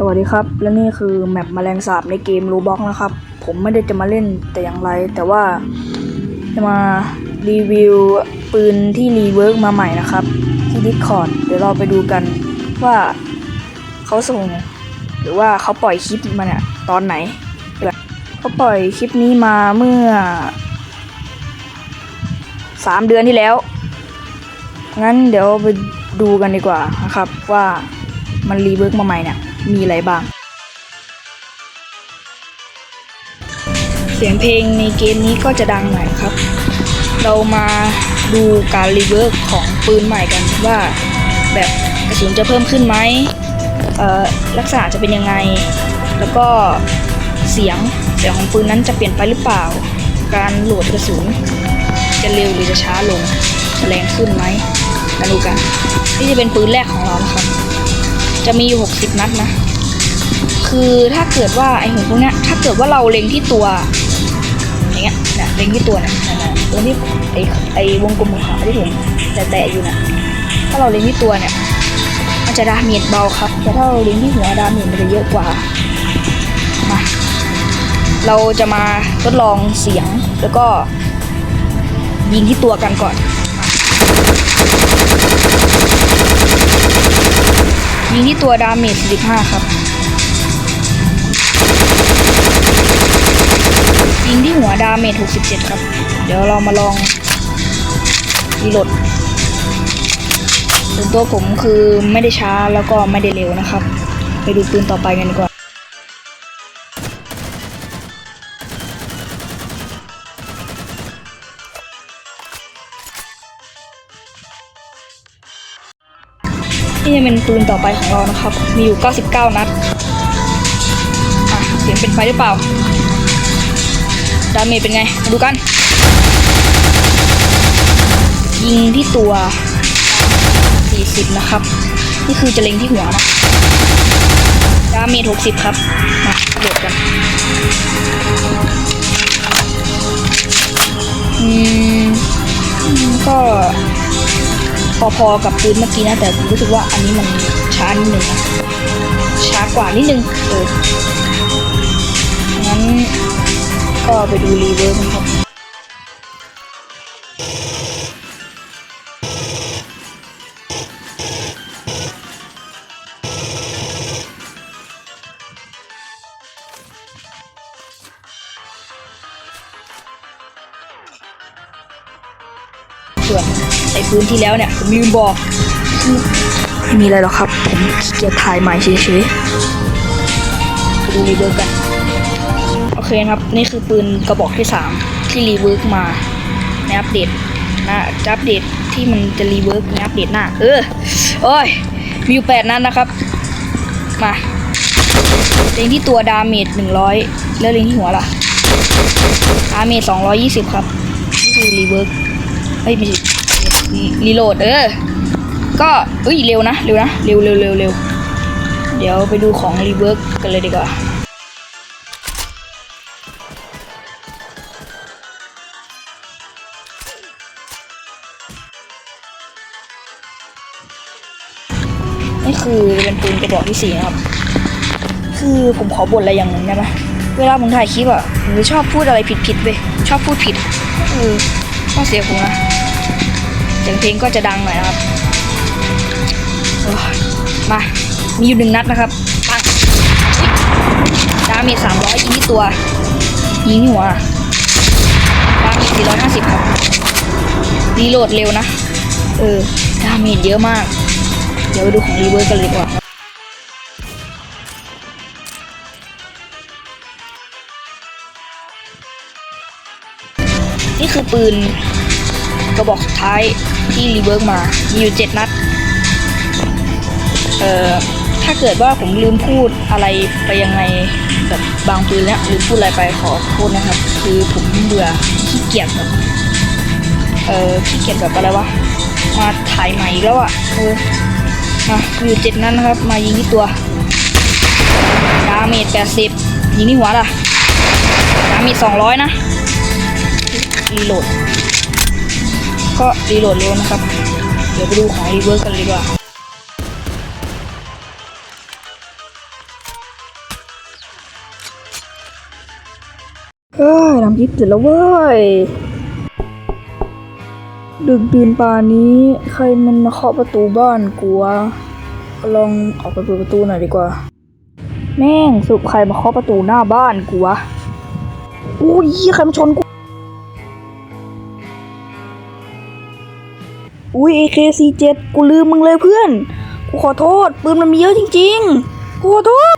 สวัสดีครับ และนี่คือแมปแมลงสาบในเกม Roblox นะครับ ผมไม่ได้จะมาเล่นแต่อย่างไร แต่ว่าจะมารีวิวปืนที่รีเวิร์กมาใหม่นะครับ ที่ Discord เดี๋ยวเราไปดูกันว่าเขาส่ง หรือว่าเขาปล่อยคลิปมาเนี่ยตอนไหน เขาปล่อยคลิปนี้มาเมื่อสามเดือนที่แล้ว งั้นเดี๋ยวไปดูกันดีกว่านะครับว่า มันรีเวิร์กมาใหม่เนี่ยมีอะไรบ้าง เสียงเพลงในเกมนี้ก็จะดังหน่อยครับ เรามาดูการรีเวิร์กของปืนใหม่กันว่าแบบกระสุนจะเพิ่มขึ้นไหมเอ่อลักษณะจะเป็นยังไง แล้วก็เสียงเสียงของปืนนั้นจะเปลี่ยนไปหรือเปล่า การโหลดกระสุนจะเร็วหรือจะช้าลงจะแรงขึ้นไหมมาดูกัน นี่จะเป็นปืนแรกของเรานะครับ จะมีอยู่60นัดนะ คือถ้าเกิดว่าไอ้หุ่นพวกนี้ถ้าเกิดว่าเราเล็งที่ตัวอย่างเงี้ยนะเล็งที่ตัวนะนะตรงที่ไอ้ไอ้วงกลมขาที่ผมแตะอยู่นะถ้าเราเล็งที่ตัวเนี่ยมันจะดาเมจเบาครับแต่ถ้าเราเล็งที่หัวดาเมจมันจะเยอะกว่ามาเราจะมาทดลองเสียงแล้วก็ยิงที่ตัวกันก่อน ยิงที่ตัวดาเมจ15 ครับ ยิงที่หัวดาเมจ67 ครับ เดี๋ยวเรามาลองรีโหลดส่วนตัวผมคือไม่ได้ช้าแล้วก็ไม่ได้เร็วนะครับ ไปดูปืนต่อไปกันดีกว่า นี่จะเป็นปืนต่อไปของเรานะครับ มีอยู่ 99 นัดอะเสียงเป็นไปหรือเปล่า ดาเมจเป็นไง มาดูกัน ยิงที่ตัว 40 นะครับ นี่คือจะเล็งที่หัวนะ ดาเมจ 60 ครับ มาโหลดกัน พอๆกับปืนเมื่อกี้นะ แต่ผมรู้สึกว่าอันนี้มันช้านิดนึงช้ากว่านิดนึงเอองั้นก็ไปดูรีเวิร์สครับ ส่วนไอ้ปืนที่แล้วเนี่ยผมลืมบอกไม่มีอะไรหรอกครับ ผมเกียจถ่ายใหม่เฉยๆไปดูรีเวิร์กกันโอเคครับ นี่คือปืนกระบอกที่ 3 ที่รีเวิร์กมาในอัปเดตนะจะอัปเดตที่มันจะรีเวิร์กในอัปเดตหน้า เออโอ้ยมีอยู่8นัดนะครับ มาเล็งที่ตัวดาเมจ100แล้วเล็งที่หัวล่ะดาเมจ220ครับ นี่คือรีเวิร์ก เฮ้ยไม่ใช่รีโหลดเออ ก็เอ้ยเร็วนะ เร็วนะ เร็วเร็วเร็วเร็วเดี๋ยวไปดูของรีเวิร์กกันเลยดีกว่านี่คือเป็นปืนกระบอกที่สี่นะครับ คือผมขอบ่นอะไรอย่างหนึ่งได้ไหมเวลาผมถ่ายคลิปอะผมชอบพูดอะไรผิดๆเว้ยชอบพูดผิดเออ ก็เสียผมนะเสียงเพลงก็จะดังหน่อยนะครับมา มีอยู่หนึ่งนัดนะครับปังดาเมจสามร้อยยิงที่ตัว ยิงที่หัวดาเมจสี่ร้อยห้าสิบครับรีโหลดเร็วนะ เออ ดาเมจเยอะมาก เดี๋ยวไปดูของรีเวิร์สกันเลยดีกว่า นี่คือปืนกระบอกสุดท้ายที่รีเวิร์กมา มีอยู่เจ็ดนัด เอ่อ ถ้าเกิดว่าผมลืมพูดอะไรไปยังไงแบบบางปืนเนี่ยลืมพูดอะไรไปขอโทษนะครับ คือผมเบื่อขี้เกียจแบบเอ่อขี้เกียจแบบอะไรวะ มาถ่ายใหม่แล้วอะ่ะเออมาอยู่เจ็ดนัดนะครับ มายิงที่ตัว ดาเมจแปดสิบยิงที่หัวล่ะดาเมจสองร้อยนะ รีโหลด ก็รีโหลดเร็วนะครับ เดี๋ยวไปดูของรีเวิร์สกันดีกว่าก็ทำคลิปเสร็จแล้วเว้ย ดึกดื่นป่านี้ใครมันมาเคาะประตูบ้านกลัว ลองออกไปเปิดประตูหน่อยดีกว่า แม่งสุบใครมาเคาะประตูหน้าบ้านกลัวอุ้ยใครมาชนกู อุ้ย AK47 กูลืมมึงเลยเพื่อน กูขอโทษ ปืนมันมีเยอะจริงๆ กูขอโทษ